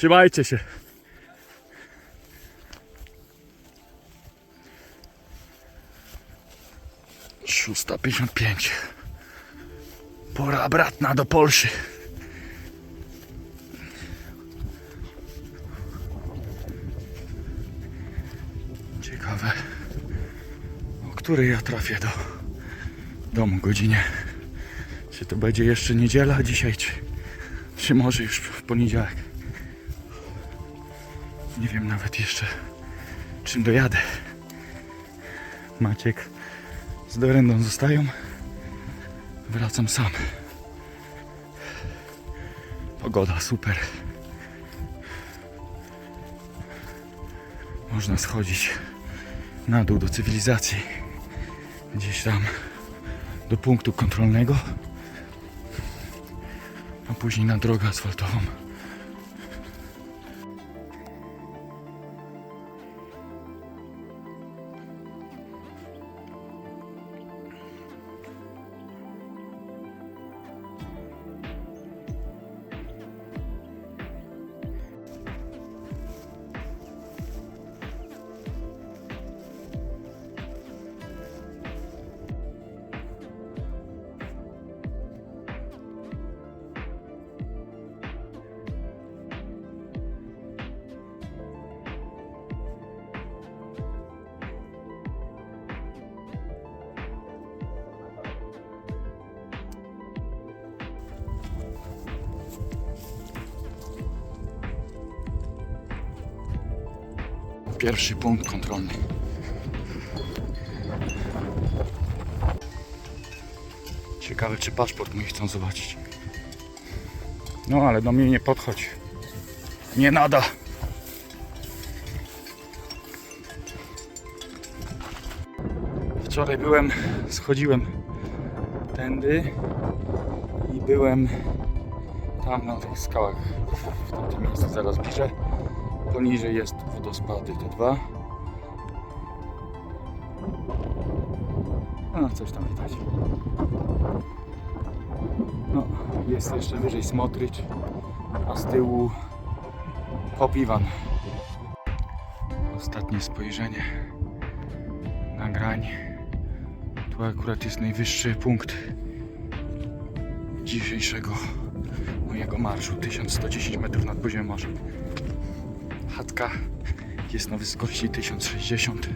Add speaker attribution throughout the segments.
Speaker 1: Trzymajcie się. Szósta pięćdziesiąt pięć. Pora bratna do Polszy. Ciekawe, o której ja trafię do domu godzinie. Czy to będzie jeszcze niedziela dzisiaj, czy, czy może już w poniedziałek. Nie wiem nawet jeszcze czym dojadę. Maciek z Dorendą zostają. Wracam sam. Pogoda super. Można schodzić na dół do cywilizacji. Gdzieś tam do punktu kontrolnego. A później na drogę asfaltową. Pierwszy punkt kontrolny. Ciekawe, czy paszport mój chcą zobaczyć. No, ale do mnie nie podchodź. Nie nada. Wczoraj byłem, schodziłem tędy i byłem tam na tych skałach, w tamtym miejscu zaraz bliżej. Poniżej jest wodospady te dwa. A, coś tam widać. No, jest jeszcze wyżej Smotrycz, a z tyłu Popiwan. Ostatnie spojrzenie nagrań. Tu akurat jest najwyższy punkt dzisiejszego mojego marszu. 1110 metrów nad poziomem morza. Chatka jest na wysokości 1060,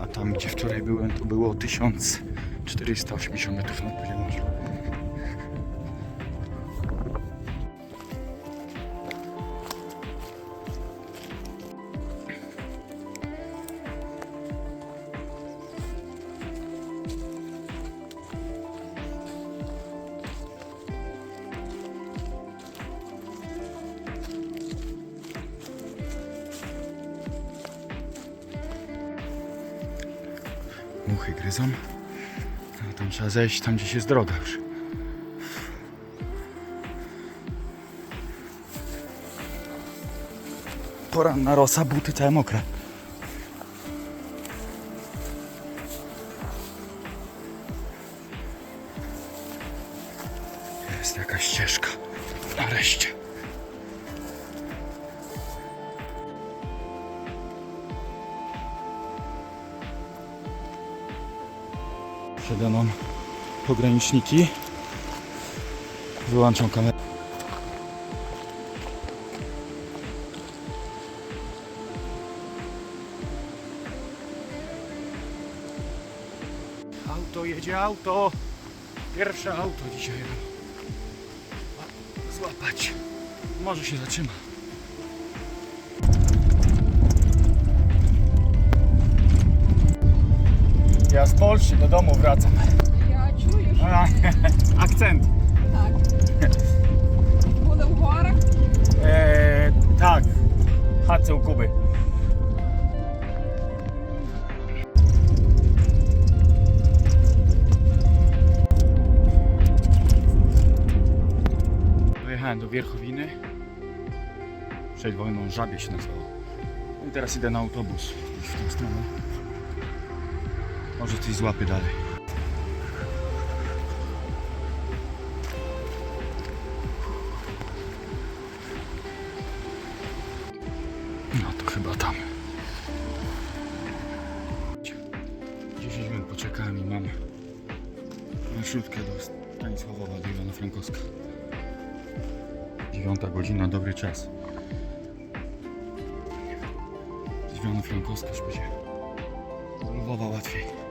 Speaker 1: a tam gdzie wczoraj byłem to było 1480 metrów nad poziomem. Muchy gryzą. Tam trzeba zejść tam gdzieś jest droga już. Poranna rosa, buty całe mokre. Pograniczniki. Wyłączam kamerę. Auto jedzie, auto! Pierwsze auto dzisiaj. Złapać. Może się zatrzyma. Ja z Polski do domu wracam.
Speaker 2: Я чую, що
Speaker 1: A, akcent.
Speaker 2: так. Буде в горах.
Speaker 1: E, tak. Chatce u Kuby. Dojechałem do Wierchowiny. Przed wojną Żabie się nazywało. I teraz idę na autobus w tą stronę. Może coś złapy dalej. Marszrutkę do Stanisławowa, do Iwana Frankowska. Dziewiąta godzina, dobry czas. Iwana Frankowska już będzie do Lwowa łatwiej.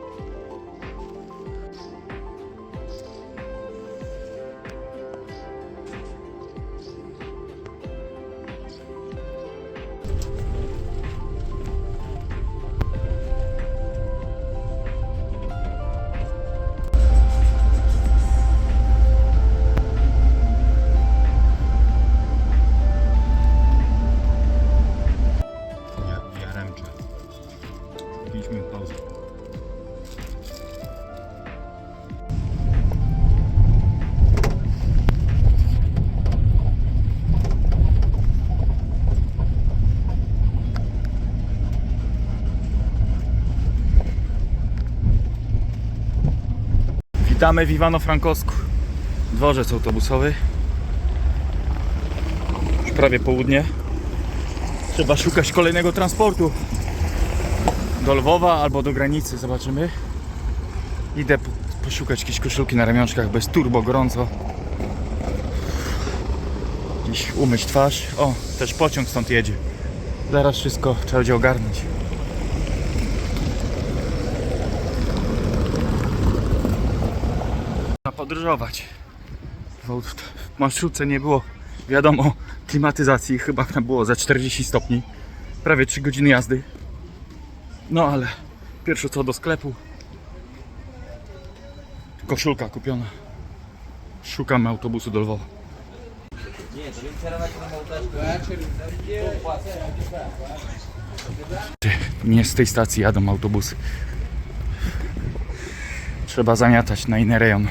Speaker 1: Witamy w Iwano-Frankowsku. Dworzec autobusowy. Już prawie południe. Trzeba szukać kolejnego transportu do Lwowa albo do granicy, zobaczymy. Idę po, poszukać jakieś koszulki na ramionczkach bez turbo gorąco. Gdzieś umyć twarz. O, też pociąg stąd jedzie. Zaraz wszystko trzeba będzie ogarnąć. Podróżować. W marszrutce nie było, wiadomo, klimatyzacji. Chyba tam było za 40 stopni. Prawie 3 godziny jazdy. No ale pierwsze co do sklepu. Koszulka kupiona. Szukamy autobusu do Lwowa. Nie z tej stacji jadą autobusy. Trzeba zamiatać na inny rejon.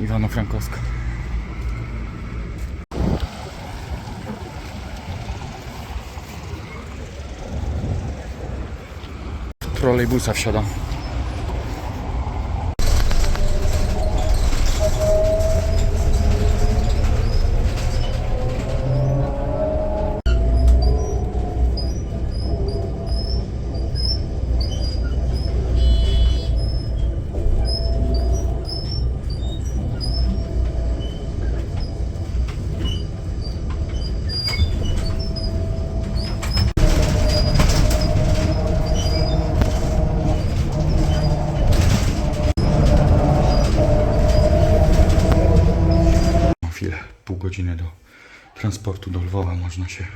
Speaker 1: Iwano-Frankowska. Trolejbusa wsiadam. Mam chwilę, pół godziny do transportu do Lwowa. Można się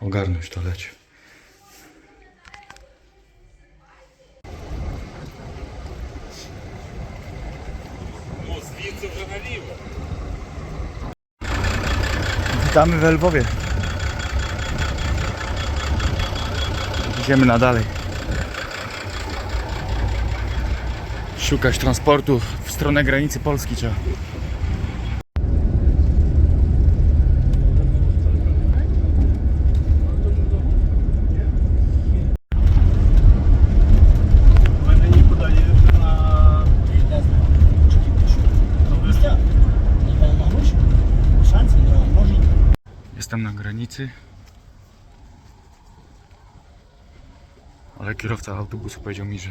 Speaker 1: ogarnąć, to leci. Witamy w Lwowie. Idziemy na dalej. Szukać transportu w stronę granicy Polski trzeba. Granicy. Ale kierowca autobusu powiedział mi, że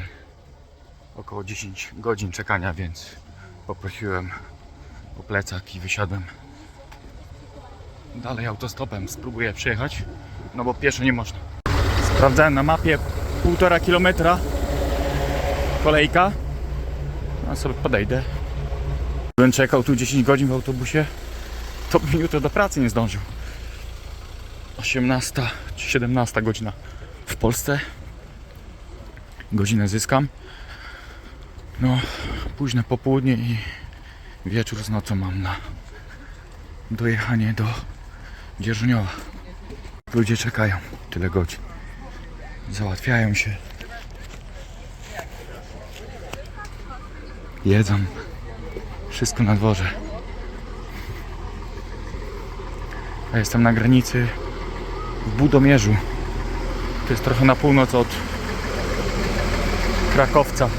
Speaker 1: około 10 godzin czekania, więc poprosiłem o plecak i wysiadłem. Dalej autostopem spróbuję przejechać, no bo pieszo nie można. Sprawdzałem na mapie półtora kilometra kolejka. A sobie podejdę. Gdybym czekał tu 10 godzin w autobusie, to bym jutro do pracy nie zdążył. 18 czy 17 godzina w Polsce. Godzinę zyskam. No, późne popołudnie i wieczór z nocą mam na dojechanie do Dzierżoniowa. Ludzie czekają tyle godzin. Załatwiają się. Jedzą. Wszystko na dworze. Jestem na granicy w Budomierzu. To jest trochę na północ od Krakowca.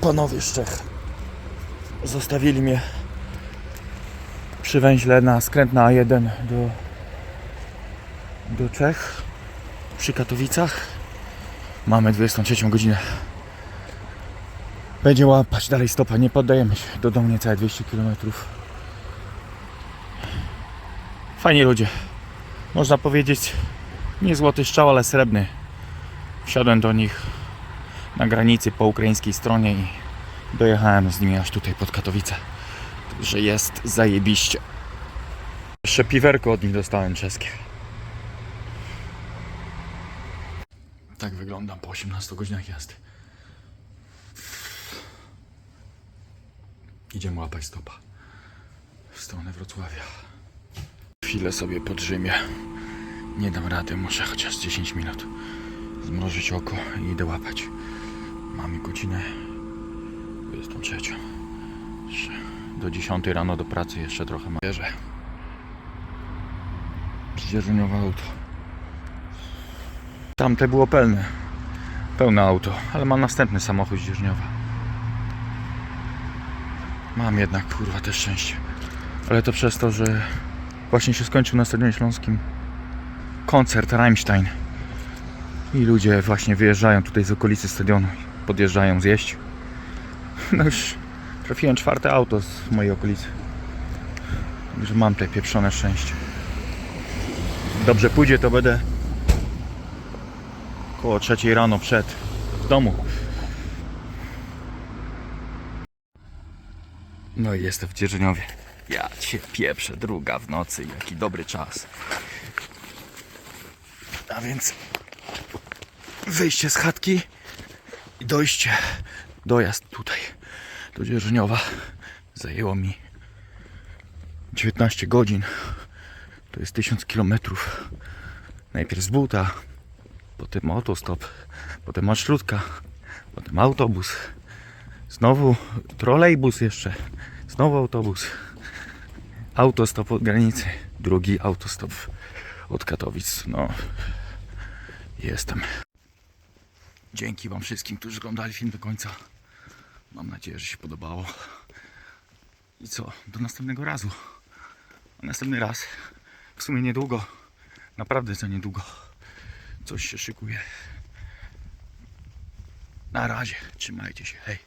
Speaker 1: Panowie z Czech zostawili mnie przy węźle na skręt na A1 do, do Czech przy Katowicach. Mamy 23 godzinę. Będzie łapać dalej stopa, nie poddajemy się. Do domu niecałe 200 km. Fajni ludzie. Można powiedzieć, nie złoty strzał, ale srebrny. Wsiadłem do nich na granicy po ukraińskiej stronie i dojechałem z nimi aż tutaj pod Katowice. Także jest zajebiście. Jeszcze piwerko od nich dostałem czeskie. Tak wyglądam po 18 godzinach jazdy. Idziemy łapać stopa w stronę Wrocławia. Chwilę sobie podrzymię. Nie dam rady, muszę chociaż 10 minut zmrożyć oko i idę łapać. Mamy godzinę 23. Jeszcze do 10 rano do pracy jeszcze trochę mam. Wierzę. Zdzierżoniowe auto. Tamte było pełne. Pełne auto, ale mam następny samochód zdzierżniowy. Mam jednak kurwa też szczęście. Ale to przez to, że właśnie się skończył na Stadionie Śląskim koncert Rammstein. I ludzie właśnie wyjeżdżają tutaj z okolicy stadionu. Podjeżdżają zjeść. No już trafiłem czwarte auto z mojej okolicy. Także mam te pieprzone szczęście. Dobrze pójdzie, to będę koło trzeciej rano przed w domu. No i jestem w Dzierżoniowie. Ja cię pieprzę, druga w nocy, jaki dobry czas. A więc wyjście z chatki i dojście, dojazd tutaj do Dzierżoniowa zajęło mi 19 godzin. To jest 1000 kilometrów. Najpierw z buta, potem autostop, potem marszrutka, potem autobus, znowu trolejbus jeszcze, znowu autobus, autostop od granicy, drugi autostop od Katowic. No, jestem. Dzięki Wam wszystkim, którzy oglądali film do końca. Mam nadzieję, że się podobało. I co? Do następnego razu. Następny raz, w sumie niedługo, naprawdę za niedługo, coś się szykuje. Na razie, trzymajcie się, hej.